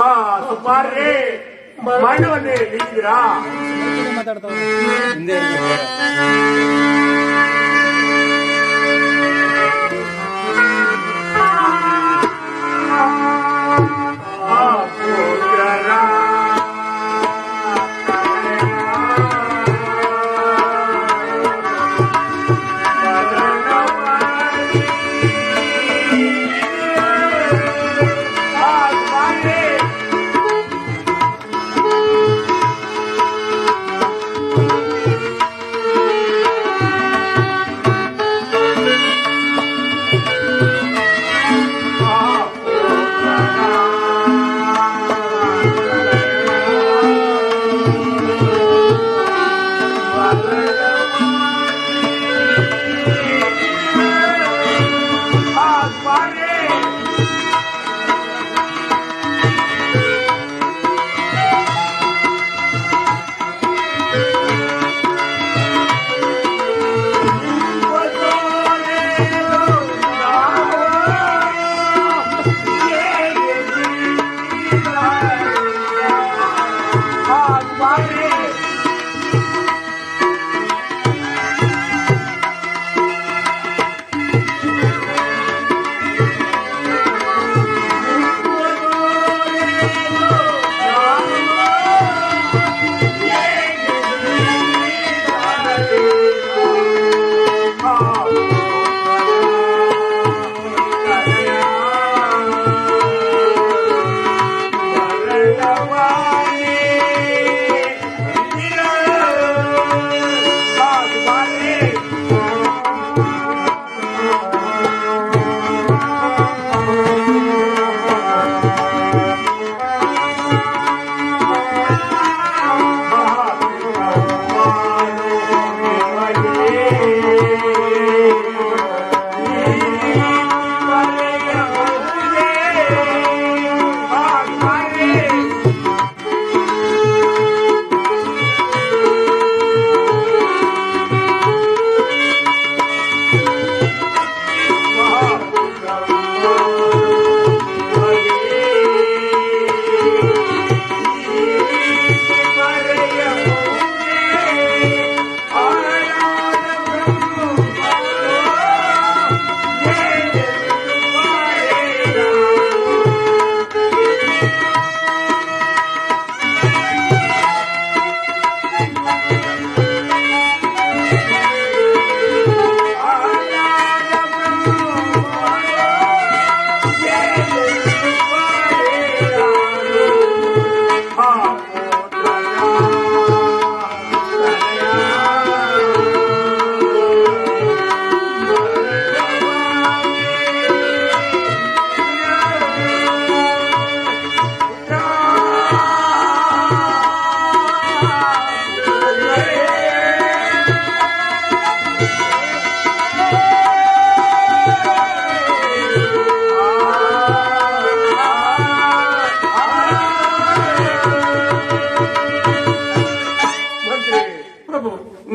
ಹಾ ಸುಮಾರೇ ಆ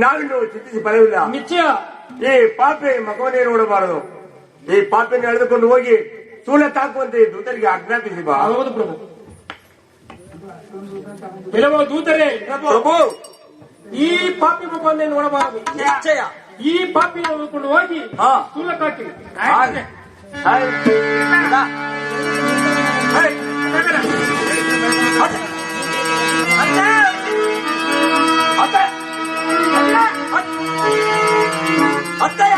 ನಾವಿನ್ನು ಚಿಂತಿಸಿ ಫಲವಿಲ್ಲ ನಿಶ್ಚಯ ಈ ಪಾಪೆ ಮಗವನ್ನೇ ನೋಡಬಾರದು. ಈ ಪಾಪೆಯನ್ನು ಎಳೆದುಕೊಂಡು ಹೋಗಿ ಸೂಲ ತಾಕುವಂತೆ ದೂತರಿಗೆ ಆಜ್ಞಾಪಿಸಿ ಬಾ. ಹೌದು ಪ್ರಭು. ಕೆಲವು ದೂತರೇ ಪ್ರಭು ಈ ಪಾಪಿ ಮಗುವನ್ನೇ ನೋಡಬಾರದು. ನಿಶ್ಚಯ ಈ ಪಾಪಿ ನೋಡಿಕೊಂಡು ಹೋಗಿ ಹಾ. ತಾಕಿ ಹಾಗೆ. Hasta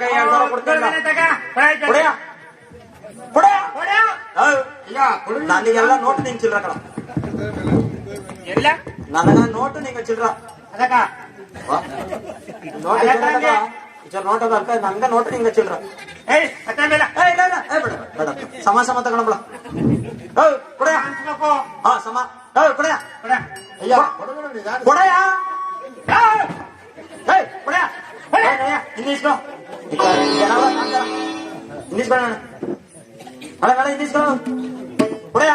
ತಗ ಎರಡ್ ಸಾವಿರ ಕೊಡ್ತೀನಿ ಕೊಡ್ಬೇನೆ ತಗ. ಬೈ ಇಟ್ಕ. ಕೊಡೆಯ ಕೊಡೆಯ ಕೊಡ್ಯಾ. ಯೋ, ಅಯ್ಯ ಕೊಡುವೆ ನನಗೆಲ್ಲ ನೋಟ್ ನಿಂಗ್ ಚಿಲ್ರ ಕಣ ಎಲ್ಲ ನನಗ ನೋಟು ನಿಂಗ ಚಿಲ್ರ ಅದಕ್ಕ ವಾ. ನೋಟ್ ಅಲ್ಲ ಚಿಲ್ರ ತಂದೆ. ತಗ. ಈಚೆ ನೋಟ್ ಅದ ಅದ್ಕ ನಂಗ ನೋಟು ನಿಂಗ ಚಿಲ್ರ ಏಯ್ ಮತ್ತೆ ಮೇಲೆ ಏ ಇಲ್ಲ ಇಲ್ಲ ಏ ಬೇಡ ಬೇಡ ಸಮ ಸಮ ತಗೊಂಡ್ಬಿಡ ಏ ಕೊಡೆಯ ಹಂಚ್ಬೇಕು. ಹಾ ಸಮ ಏ ಕೊಡೆಯ ಕೊಡ. ಅಯ್ಯ ಕೊಡುವೆನು ನಿಧಾನಿಸಿ ಕೊಡೆಯ ಏಯ್. ಏಯ್ ಕೊಡೆಯ ಏ ನಯ್ಯ ಇನ್ನಿಸ್ಕೊ ಜನವ ನಂತರ ಇನ್ನಿಸ್ಕೊಳ ಅಲ್ಲ ಬೇಡ ಇನ್ನಿಸ್ಕೊ ಕೊಡೆಯ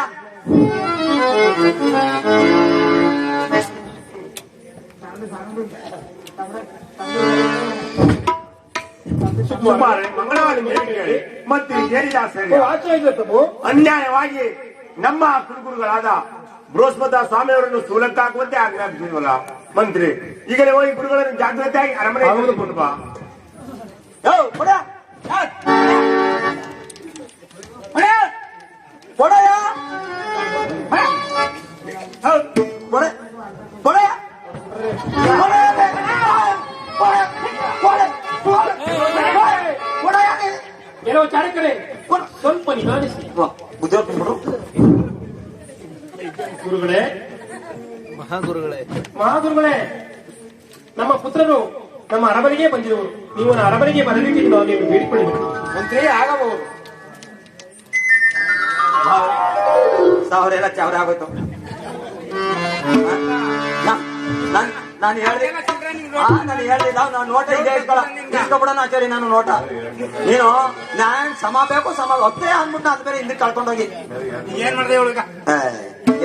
ಸುಮಾರು ಮಂಗಳವಾರ ಮೇರೆಗೆ ಮಂತ್ರಿ ಜೇರಿದಾಸರಿಗೆ ಆಚೆ ತಪ್ಪು ಅನ್ಯಾಯವಾಗಿ ನಮ್ಮ ಕುರುಗುರುಗಳಾದ ಬೃಹಸ್ಪತ ಸ್ವಾಮಿಯವರನ್ನು ಸೂಲಕ್ಕಾಕುವಂತೆ ಆಜ್ಞಾಪಿಸಿದ್ವಲ್ಲ ಮಂತ್ರಿ ಈಗಲೇ ಹೋಗಿ ಗುರುಗಳನ್ನು ಜಾಗ್ರತೆಯಾಗಿ ಅರಮನೆ ಕರೆದುಕೊಂಡು ಬಾ ಯೋ ಕೊಡೆಯ ಏಯ್. ಕೊಡ. ಕೊಡೆಯ ಕೊಡ. ಹೌದ್. ಕೊಡೆ ಕೊಡೆಯ ಕೊಡೆಯ ಕೊಡೆ ಕೊಡೆ ಕೊಡೆ ಕೊಡೆಯ ಕೆಲವು ಚಾಣಕರೇ ಸ್ವಲ್ಪ ನಿಧಾನಿಸಿ ಬುದ್ಧಿ ತುಂಬಿಡು ಗುರುಗಳೇ ಮಹಾಗುರುಗಳೇ. ಮಹಾಗುರುಗಳೇ ನಮ್ಮ ಪುತ್ರರು ನಮ್ಮ ಅರಮನೆಗೆ ಬಂದಿರುವರು. ನೀವು ಅರಮನೆಗೆ ಬರಲಿಕ್ಕೆ ನಾವು ನೀವು ಬೇಡಿಕೊಳ್ಳಬೇಕು. ಮಂತ್ರಿ ಆಗಬಹುದು. ಸಾವಿರ ಎಲ್ಲ ಚಾವ್ರ ಆಗೋಯ್ತು. ನಾನು ಹೇಳಿದೆ ನಾನು ಹೇಳಿದ ನಾನು ನೋಟ ಇದೆ ಇಸ್ಕೊಬಿಡೋಣ ಆಚಾರಿ ನಾನು ನೋಟ. ನೀನು ನಾನ್ ಸಮ ಬೇಕು ಸಮ ಒತ್ತೇ ಅಂದ್ಬಿಟ್ಟು ಅದ್ಮೇಲೆ ಬೇರೆ ಹಿಂದಕ್ಕೆ ಕಳ್ಕೊಂಡೋಗಿ. ಏನ್ ಮಾಡಿದೆ ಇವಳಿಗ?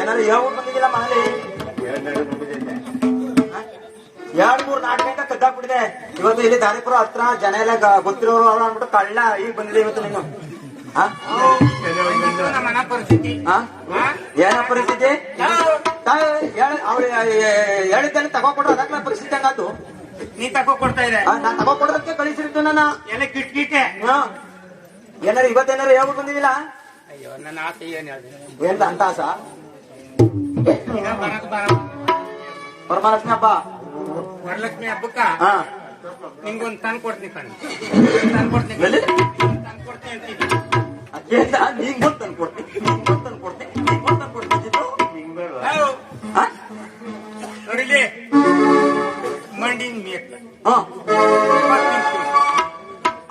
ಏನಾದ್ರು ಹೇಳ್ಬಿಟ್ಟು ಬಂದಿದ್ದಿಲ್ಲ ಮನೇಲಿ? ಎರಡ್ ಮೂರ್ ನಾಲ್ಕು ಗಂಟೆ ಕದ್ದಾಕ್ಬಿಟ್ಟಿದೆ. ಇವತ್ತು ಇಲ್ಲಿ ದಾರಿಪುರ ಹತ್ರ ಜನ ಎಲ್ಲ ಗೊತ್ತಿರೋರು ಅವ್ರು ಅಂದ್ಬಿಟ್ಟು ಕಳ್ಳ ಈಗ ಬಂದಿದೆ ಇವತ್ತು ನೀನು? ಏನ ಪರಿಸ್ಥಿತಿ? ಅವ್ರ ಹೇಳಿದ್ದೆಲ್ಲ ತಗೋಕೊಟ್ರು ಅದಕ್ಕೆ ಪರಿಸ್ಥಿತಿ ಹಂಗಾತು ನೀ ತಗೋ ಕೊಡ್ತಾ ಇದೆ ನಾ ನಾನ್ ತಗೋಕೊಡೋದಕ್ಕೆ ಕಳಿಸಿರ್ತು ನಾನು? ಎಲ್ಲ ಕಿಟ್ ಕಿಟ್ಟೆ ಹಾ. ಏನಾರು ಇವತ್ತೇನಾರು ಹೇಳ್ಬಿಟ್ಟು ಬಂದಿದ್ದಿಲ್ಲ ಅಯ್ಯೋ ನನ್ನ ಆಸೆ ಏನ್ ಹೇಳ್ದೆ? ಏನ್ ಅಂತ ಆಸ? ಪರಮಲಕ್ಷ್ಮಿ ಹಬ್ಬ. ವರಲಕ್ಷ್ಮಿ ಹಬ್ಬಕ್ಕ ಹಾ. ನಿಂಗೊಂದ್ ತಂದ್ ಕೊಡ್ತೀನಿ ಕಣ್. ತಂದು ಕೊಡ್ತೀನಿ ತಂದು ಕೊಡ್ತೀನಿ ಅಂತೀನಿ ಏನ ಬಂದು ತಂದು ಕೊಡ್ತೀನಿ. ಬಂದ್ ತಂದು ಕೊಡ್ತೀನಿ ಬಂದ್ ತಂದು ನೋಡಿಲಿ ಮಂಡಿನ ಮೇಕ್. ಹಾ.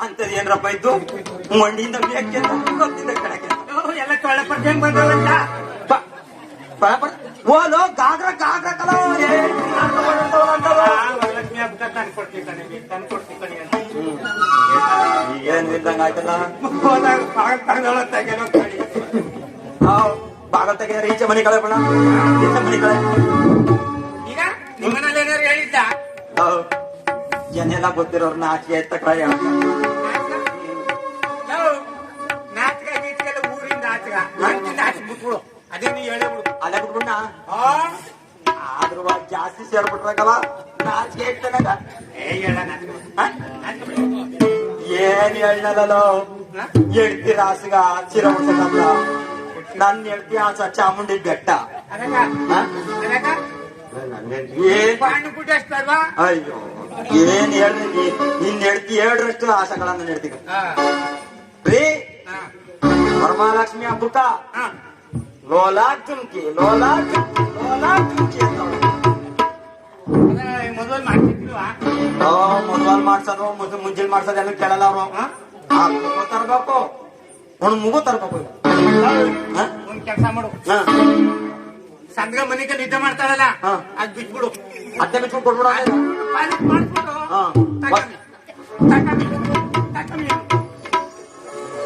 ಅಂತದ್ ಏನ್ರಪ್ಪ ಇದ್ದು ಮಂಡಿಯಿಂದ ಮೇಕ್ಕೆ ಗೊತ್ತಿದ್ದ ಕಣಕ್ಕೆ. ಎಲ್ಲ ತೊಳೆ ಪಡ್ದೆ ಬಂದವಂತ. ಬ- ಬ- ಬ- ಓಲೋ ಗಾಗ್ರ ಗಾಗ್ರ ಕಲೋ ಏನ್ ಇದ್ದಂಗ ಆಯ್ತಲ್ಲ? ಬಾಗಿಲು ನಾವು ತೆಗೆದ ಈಚೆ ಮನೆ ಕಳೆ ಬಣ್ಣ. ಈಚೆ ಮನೆ ಕಳೆ ಈಗ ನಿಮ್ಮನಲ್ಲಿ ಏನಾರು ಹೇಳಿದ್ದ. ಏನೆಲ್ಲ ಗೊತ್ತಿರೋರ್ನ ಆಚೆ ಎತ್ತ ಕಳೆ ನಾವು ನಾಟಕ ಗೀಟಗೆಲ್ಲ ಊರಿಂದ ಆಚಗ ಅದೇ ನೀ ಹೇಳಿ ಬಿಡು ಅಲ್ಲೇ ಬಿಟ್ಬಿಡ್ನ ಆ ಆದ್ರೂ ಒಂದ್ ಜಾಸ್ತಿ ಸೇರ್ಬಿಟ್ರಾಗಲ್ಲ ನಾಚಿಕೆ ಇಟ್ಟನಗ ಏ ಹೇಳ ನಾಟಕ ಏನ್ ಹೇಳ್ನಲ್ಲೋ ಎಡ್ತಿ ರಾಸಗ ಚಿರ ಉಡ್ಸಕಂತ ನನ್ ಹೇಳ್ತಿ ಆಸ ಚಾಮುಂಡಿ ಬೆಟ್ಟ ಅದಕ್ಕ ಹಾ? ಅದಕ್ಕ ಏನ್ ಬಾಂಡು ಪುಟ್ಟ ಅಷ್ಟಲ್ವಾ ಅಯ್ಯೋ ಏನ್ ಹೇಳ್ರಿ ನೀ- ನಿನ್ ಹೇಳ್ತಿ ಏಳರಷ್ಟು ಆಸೆಗಳನ್ನ ಹೇಳ್ತೀನಿ ಹಾ ರೀ ಹಾ ವರಮಹಾಲಕ್ಷ್ಮಿ ಹಬ್ಬಕ್ಕ ಹಾ ಲೋಲಾ ಚುಮ್ಕಿ ಲೋಲಾ ಚುಮ್ಕಿ ಲೋಲಾ ಚುಮ್ಕಿ ಮೊದಲು ಮಾಡ್ತಿದ್ಲ್ವಾ ಓ ಮದ್ವಾಲ್ ಮಾಡ್ಸೋದು ಮುಂಜ್- ಮುಂಜಾನೆ ಮಾಡ್ಸೋದು ಎಲ್ಲ ಕೇಳಲ್ಲ ಅವರು. ತರ್ಬೇಕು. ಒಂದ್ ಮುಗು ತರ್ಬೇಕು? ಒಂದ್ ಕೆಲಸ ಮಾಡು. ಸಂದ್ರ ಮನೆಗೆ ನಿದ್ದೆ ಮಾಡ್ತಾರಲ್ಲ ಹಾ. ಅದ್ ಬಿಟ್ಬಿಡು. ಅದೇ ಬಿಟ್ಬಿಡು ಕೊಡ್ಬಿಡ ತಕಮ್ಮಿ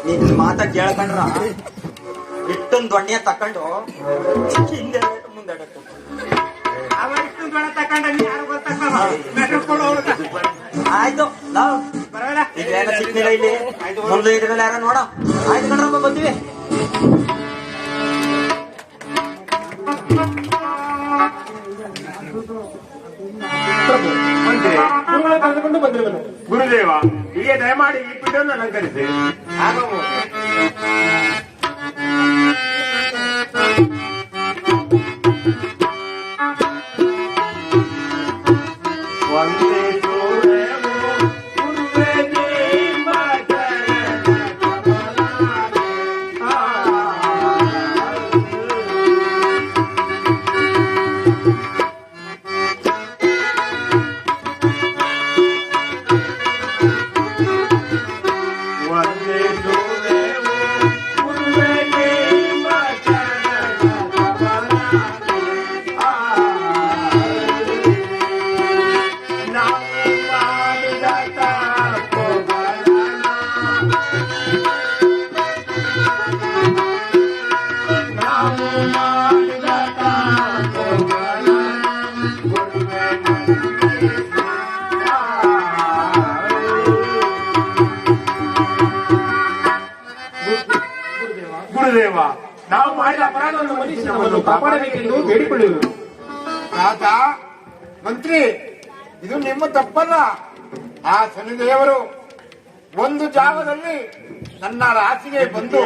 ನೀನ್ ಮಾತಾ ಕೇಳ್ಕೊಂಡ್ರ? ಇಟ್ಟೊಂದ್ ದೊಣ್ಣೆ ತಕೊಂಡು ಹಿಂದೆ ಮುಂದೆ ಅವ ತಕೊಂಡ ಯಾರು. ಆಯ್ತು ನಾವು ಸಿಕ್ಕಿಲ್ಲ ಇಲ್ಲಿ. ಮುಂದೆ ಇದ್ರಲ್ಲಿ ಯಾರ ನೋಡ. ಆಯ್ತು ಕಣ್ರಪ್ಪ ಬಂದ್ವಿ. ಕರೆದುಕೊಂಡು ಬಂದಿರುವನು ಗುರುದೇವ ಹೀಗೆ ದಯಮಾಡಿ ಈ ಪೀಠವನ್ನು ಅಲಂಕರಿಸಿ. ಗುರುದೇವ ನಾವು ಮಾಡಿದ ಅಪರಾಧವನ್ನು ಮನ್ನಿಸಿ ನಮ್ಮನ್ನು ಕಾಪಾಡಬೇಕೆಂದು ಬೇಡಿಕೊಳ್ಳುವೆವು. ತಾತ ಮಂತ್ರಿ, ಇದು ನಿಮ್ಮ ತಪ್ಪಲ್ಲ. ಆ ಶನಿದೇವರು ಒಂದು ಜಾಗದಲ್ಲಿ ನನ್ನ ರಾಶಿಗೆ ಬಂದು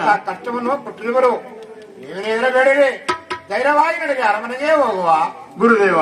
ಆ ಕಷ್ಟವನ್ನು ಕೊಟ್ಟಿರುವರು. ನೀವೇನೇ ಇರಬೇಡಿರಿ. ಧೈರ್ಯವಾಗಿ ನನಗೆ ಅರಮನೆಗೆ ಹೋಗುವ. ಗುರುದೇವ.